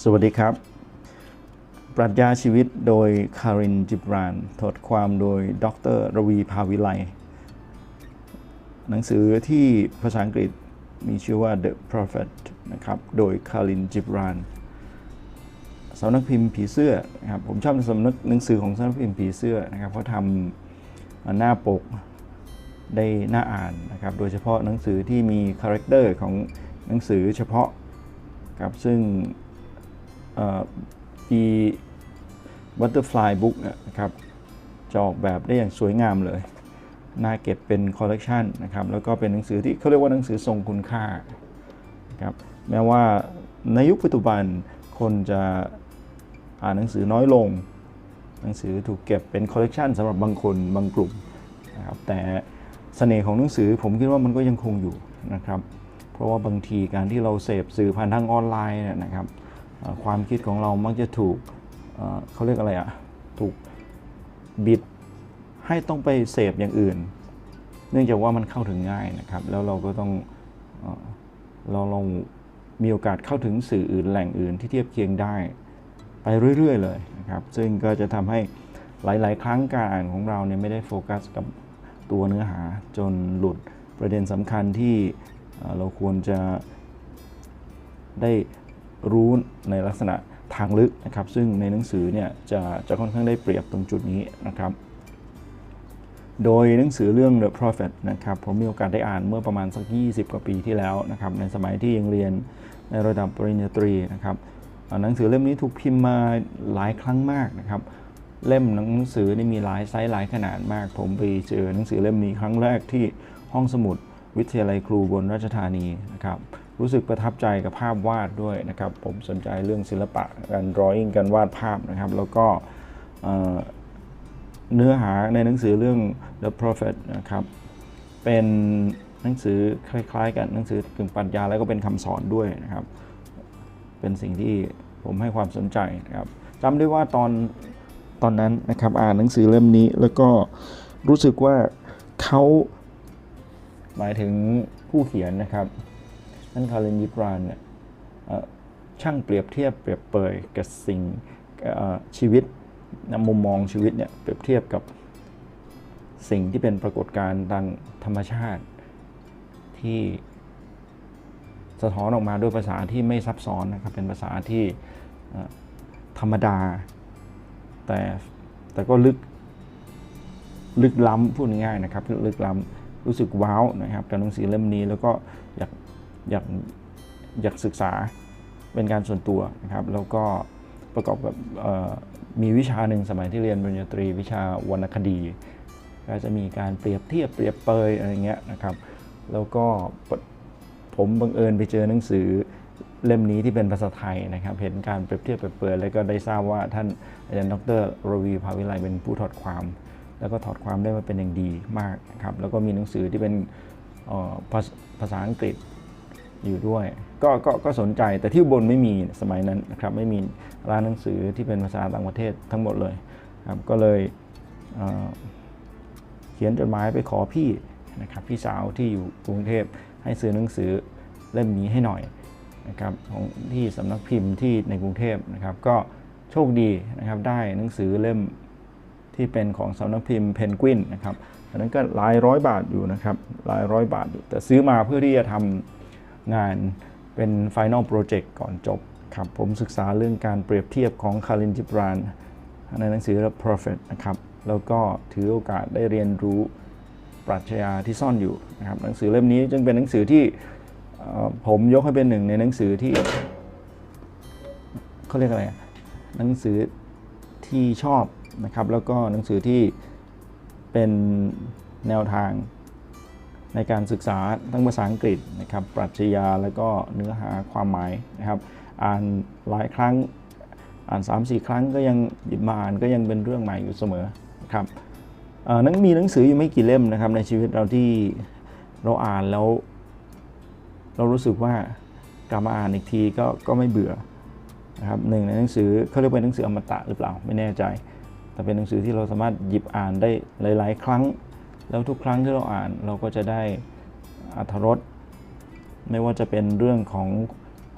สวัสดีครับ ปรัชญาชีวิตโดยคารินจิบรานถดความโดยดรรวีภาวิไล หนังสือที่ภาษาอังกฤษมีชื่อว่า The Prophet นะครับ โดยคารินจิบรานสำนักพิมพ์ผีเสื้อนะครับ ผมชอบสำนักหนังสือของสำนักพิมพ์ผีเสื้อนะครับเขาะทำหน้าปกได้น่าอ่านนะครับ โดยเฉพาะหนังสือที่มีคาแรคเตอร์ของหนังสือเฉพาะครับซึ่ง ดีบัตเตอร์ฟลายบุ๊กนะครับจะออกแบบได้อย่างสวยงามเลย น่าเก็บเป็นคอลเลกชันนะครับ แล้วก็เป็นหนังสือที่เขาเรียกว่าหนังสือทรงคุณค่านะครับแม้ว่าในยุคปัจจุบันคนจะอ่านหนังสือน้อยลง หนังสือถูกเก็บเป็นคอลเลกชันสำหรับบางคนบางกลุ่มนะครับแต่เสน่ห์ของหนังสือผมคิดว่ามันก็ยังคงอยู่นะครับ เพราะว่าบางทีการที่เราเสพสื่อผ่านทางออนไลน์นะครับ ความคิดของเรามักจะถูกเขาเรียกอะไรอะถูกบิดให้ต้องไปเสพอย่างอื่น เนื่องจากว่ามันเข้าถึงง่ายนะครับ แล้วเราก็ต้องเราลองมีโอกาสเข้าถึงสื่ออื่นแหล่งอื่นที่เทียบเคียงได้ไปเรื่อย ๆ เลยนะครับ ซึ่งก็จะทำให้หลาย ๆ ครั้งการอ่านของเราเนี่ยไม่ได้โฟกัสกับตัวเนื้อหาจนหลุดประเด็นสำคัญที่เราควรจะได้ รู้ในลักษณะทางลึกนะครับ ซึ่งในหนังสือเนี่ยจะจะค่อนข้างได้เปรียบตรงจุดนี้นะครับ โดยหนังสือเรื่อง The Prophet นะครับผมมีโอกาสได้อ่านเมื่อประมาณสัก 20 กว่าปีที่แล้วนะครับในสมัยที่ยังเรียนในระดับปริญญาตรีนะครับหนังสือเล่มนี้ถูกพิมพ์มาหลายครั้งมากนะครับ เล่มหนังสือนี่มีหลายไซส์หลายขนาดมาก ผมไปเจอหนังสือเล่มนี้ครั้งแรกที่ห้องสมุดวิทยาลัยครูบนราชธานีนะครับ รู้สึกประทับใจกับภาพวาดด้วยนะครับ ผมสนใจเรื่องศิลปะการดรอยิ่งการวาดภาพนะครับ แล้วก็เนื้อหาในหนังสือเรื่อง The Prophet นะครับ เป็นหนังสือคล้ายๆ กันหนังสือกึ่งปรัชญาแล้วก็เป็นคำสอนด้วยนะครับ เป็นสิ่งที่ผมให้ความสนใจนะครับจำได้ว่าตอนตอนนั้นนะครับอ่านหนังสือเล่มนี้แล้วก็รู้สึกว่าเขาหมายถึงผู้เขียนนะครับ ท่นคารินยิปรานเนี่ยช่างเปรียบเทียบเปรียบเปยกับสิ่งชีวิตมุมมองชีวิตเนี่ยเปรียบเทียบกับสิ่งที่เป็นปรากฏการณ์ทางธรรมชาติ ที่สะท้อนออกมาด้วยภาษาที่ไม่ซับซ้อนนะครับเป็นภาษาที่ธรรมดา แต่แต่ก็ลึกลึกล้ำพูดง่ายๆนะครับลึกล้ำรู้สึกว้าวนะครับกับหนังสือเล่มนี้แล้วก็อยาก อยากอยากศึกษาเป็นการส่วนตัวนะครับ แล้วก็ประกอบกับมีวิชาหนึ่งสมัยที่เรียนปริญญาตรี วิชาวรรณคดี ก็จะมีการเปรียบเทียบเปรียบเปยอะไรเงี้ยนะครับ แล้วก็ผมบังเอิญไปเจอหนังสือเล่มนี้ที่เป็นภาษาไทยนะครับ เห็นการเปรียบเทียบเปรียบเปยแล้วก็ได้ทราบว่าท่านอาจารย์ดรรวีภาวิไลเป็นผู้ถอดความ แล้วก็ถอดความได้มาเป็นอย่างดีมากนะครับ แล้วก็มีหนังสือที่เป็นภาษาอังกฤษ อยู่ด้วยก็ก็ก็สนใจแต่ที่บนไม่มีสมัยนั้นนะครับไม่มีร้านหนังสือที่เป็นภาษาต่างประเทศทั้งหมดเลยครับก็เลยเเขียนจดหมายไปขอพี่นะครับพี่สาวที่อยู่กรุงเทพให้ซื้อหนังสือเล่มนี้ให้หน่อยนะครับของที่สำนักพิมพ์ที่ในกรุงเทพนะครับ ก็โชคดีนะครับได้หนังสือเล่มที่เป็นของสำนักพิมพ์เพนกวินนะครับอันนั้นก็หลายร้อยบาทอยู่นะครับหลายร้อยบาทอยู่แต่ซื้อมาเพื่อที่จะทำ งานเป็น Final Project ก่อนจบครับผมศึกษาเรื่องการเปรียบเทียบของคารินจิบรานในหนังสือ The Prophet นะครับ แล้วก็ถือโอกาสได้เรียนรู้ปรัชญาที่ซ่อนอยู่นะครับหนังสือเล่มนี้จึงเป็นหนังสือที่ผมยกให้เป็นหนึ่งในหนังสือที่เขาเรียกอะไรหนังสือที่ชอบนะครับ แล้วก็หนังสือที่เป็นแนวทาง ในการศึกษาทั้งภาษาอังกฤษนะครับปรัชญาแล้วก็เนื้อหาความหมายนะครับ อ่านหลายครั้งอ่าน 3-4 ครั้งก็ยังหยิบมาอ่านก็ยังเป็นเรื่องใหม่อยู่เสมอครับนั้นมีหนังสืออยู่ไม่กี่เล่มนะครับ ในชีวิตเราที่เราอ่านแล้ว เรารู้สึกว่ากลับมาอ่านอีกทีก็ก็ไม่เบื่อนะครับหนึ่งในหนังสือเขาเรียกเป็นหนังสืออมตะหรือเปล่าไม่แน่ใจ แต่เป็นหนังสือที่เราสามารถหยิบอ่านได้หลาย ๆ ครั้ง แล้วทุกครั้งที่เราอ่านเราก็จะได้อัธรสไม่ว่าจะเป็นเรื่องของ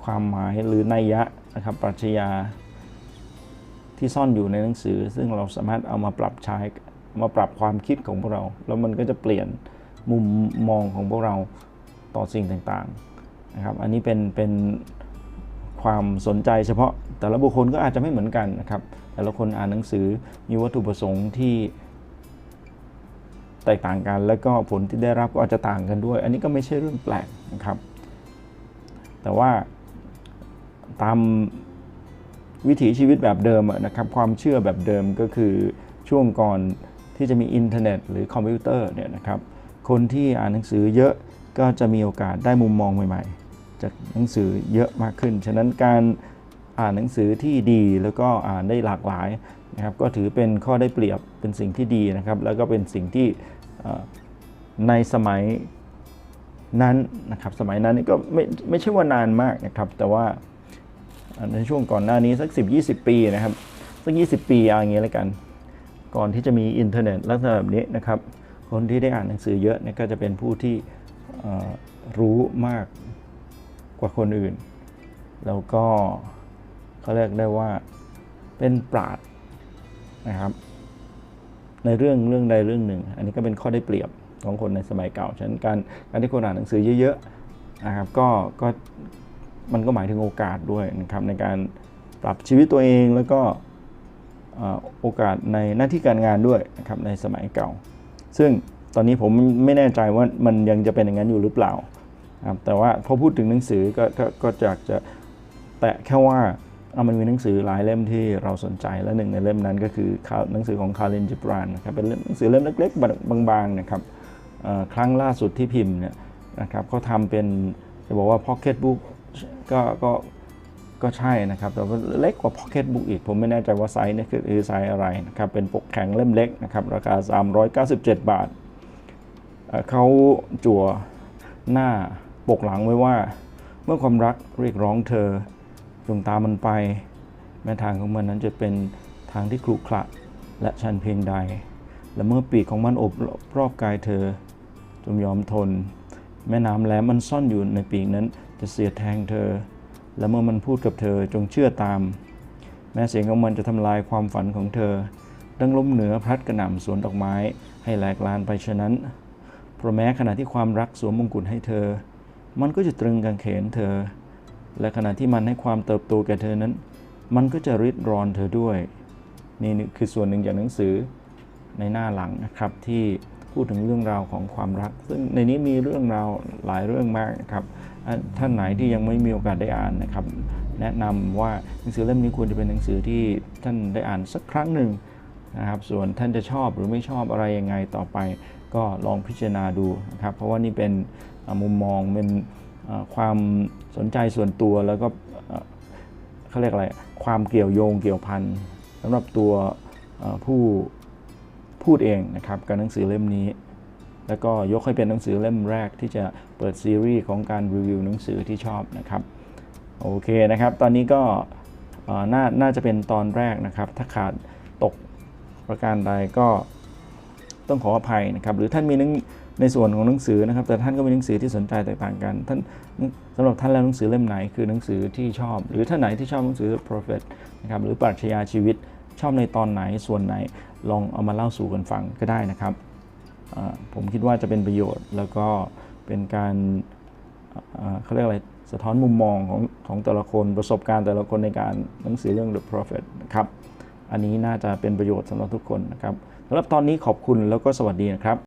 ความหมายหรือนัยยะนะครับปรัชญาที่ซ่อนอยู่ในหนังสือ ซึ่งเราสามารถเอามาปรับใช้มาปรับความคิดของพวกเรา แล้วมันก็จะเปลี่ยนมุมมองของพวกเราต่อสิ่งต่างๆนะครับ อันนี้เป็นเป็นความสนใจเฉพาะแต่ละบุคคลก็อาจจะไม่เหมือนกันนะครับ แต่ละคนอ่านหนังสือมีวัตถุประสงค์ที่ แตกต่างกัน แล้วก็ผลที่ได้รับก็อาจจะต่างกันด้วย อันนี้ก็ไม่ใช่เรื่องแปลกนะครับ แต่ว่าตามวิถีชีวิตแบบเดิมนะครับความเชื่อแบบเดิมก็คือช่วงก่อนที่จะมีอินเทอร์เน็ต หรือคอมพิวเตอร์เนี่ยนะครับคนที่อ่านหนังสือเยอะก็จะมีโอกาสได้มุมมองใหม่ๆ จากหนังสือเยอะมากขึ้น ฉะนั้นการอ่านหนังสือที่ดีแล้วก็อ่านได้หลากหลาย นะครับก็ถือเป็นข้อได้เปรียบเป็นสิ่งที่ดีนะครับ แล้วก็เป็นสิ่งที่ในสมัยนั้นนะครับสมัยนั้นก็ไม่ไม่ใช่ว่านานมากนะครับ แต่ว่าในช่วงก่อนหน้านี้สัก 10 20 ปีนะครับสัก 20 ปีอาอย่างเงี้ยแล้วกัน ก่อนที่จะมีอินเทอร์เน็ตลักษณะแบบนี้นะครับ คนที่ได้อ่านหนังสือเยอะเนี่ยก็จะเป็นผู้ที่รู้มากกว่าคนอื่น แล้วก็เขาเรียกได้ว่าเป็นปราด นะครับ ในเรื่องเรื่องใดเรื่องหนึ่ง อันนี้ก็เป็นข้อได้เปรียบของคนในสมัยเก่า ฉะนั้นการการที่คนอ่านหนังสือเยอะๆนะครับก็ก็มันก็หมายถึงโอกาสด้วยนะครับในการปรับชีวิตตัวเองแล้วก็โอกาสในหน้าที่การงานด้วยนะครับในสมัยเก่า ซึ่งตอนนี้ผมไม่แน่ใจว่ามันยังจะเป็นอย่างนั้นอยู่หรือเปล่าครับแต่ว่าพอพูดถึงหนังสือก็ก็ก็อยากจะแตะแค่ว่า มันมีหนังสือหลายเล่มที่เราสนใจและหนึ่งในเล่มนั้นก็คือหนังสือของคารินจิบรานนะครับเป็นหนังสือเล่มเล็กๆบางๆนะครับครั้งล่าสุดที่พิมพ์เนี่ยนะครับเขาทำเป็นจะบอกว่าพ็อกเก็ตบุ๊กก็ก็ก็ใช่นะครับ แต่ว่าเล็กกว่าพ็อกเก็ตบุ๊กอีก ผมไม่แน่ใจว่าไซส์นี่คือไซส์อะไรนะครับ เป็นปกแข็งเล่มเล็กนะครับ ราคา 397 บาท เขาจั่วหน้าปกหลังไว้ว่า เมื่อความรักเรียกร้องเธอ จงตามมันไป แม้ทางของมันนั้นจะเป็นทางที่ครุขระและชันเพียงใด และเมื่อปีกของมันอบรอบกายเธอ จงยอมทน แม่น้ำแหลมมันซ่อนอยู่ในปีกนั้นจะเสียแทงเธอ และเมื่อมันพูดกับเธอจงเชื่อตาม แม้เสียงของมันจะทำลายความฝันของเธอ ดังลมเหนือพัดกระหน่ำสวนดอกไม้ให้แหลกลานไปฉะนั้นเพราะแม้ขณะที่ความรักสวมมงกุฎให้เธอ มันก็จะตรึงกางเขนเธอ และขณะที่มันให้ความเติบโตแก่เธอนั้น มันก็จะริดรอนเธอด้วย นี่คือส่วนหนึ่งจากหนังสือในหน้าหลังนะครับที่พูดถึงเรื่องราวของความรัก ซึ่งในนี้มีเรื่องราวหลายเรื่องมากนะครับท่านไหนที่ยังไม่มีโอกาสได้อ่านนะครับ แนะนำว่าหนังสือเล่มนี้ควรจะเป็นหนังสือที่ท่านได้อ่านสักครั้งหนึ่งนะครับ ส่วนท่านจะชอบหรือไม่ชอบอะไรยังไงต่อไป ก็ลองพิจารณาดูนะครับ เพราะว่านี่เป็นมุมมองเป็น ความสนใจส่วนตัวแล้วก็เขาเรียกอะไรความเกี่ยวโยงเกี่ยวพันสำหรับตัวผู้พูดเองนะครับกับหนังสือเล่มนี้ แล้วก็ยกให้เป็นหนังสือเล่มแรกที่จะเปิดซีรีส์ของการรีวิวหนังสือที่ชอบนะครับโอเคนะครับ ตอนนี้ก็น่าน่าจะเป็นตอนแรกนะครับ ถ้าขาดตกประการใดก็ต้องขออภัยนะครับ หรือท่านมีหนัง ในส่วนของหนังสือนะครับ แต่ท่านก็มีหนังสือที่สนใจแตกต่างกัน ท่านสำหรับท่านแล้วหนังสือเล่มไหนคือหนังสือที่ชอบ หรือท่านไหนที่ชอบหนังสือ Prophet นะครับหรือปรัชญาชีวิตชอบในตอนไหนส่วนไหนลองเอามาเล่าสู่กันฟังก็ได้นะครับผมคิดว่าจะเป็นประโยชน์ แล้วก็เป็นการเขาเรียกอะไรสะท้อนมุมมองของของแต่ละคนประสบการณ์แต่ละคนในการหนังสือเรื่อง The Prophet นะครับอันนี้น่าจะเป็นประโยชน์สำหรับทุกคนนะครับสำหรับตอนนี้ขอบคุณแล้วก็สวัสดีนะครับ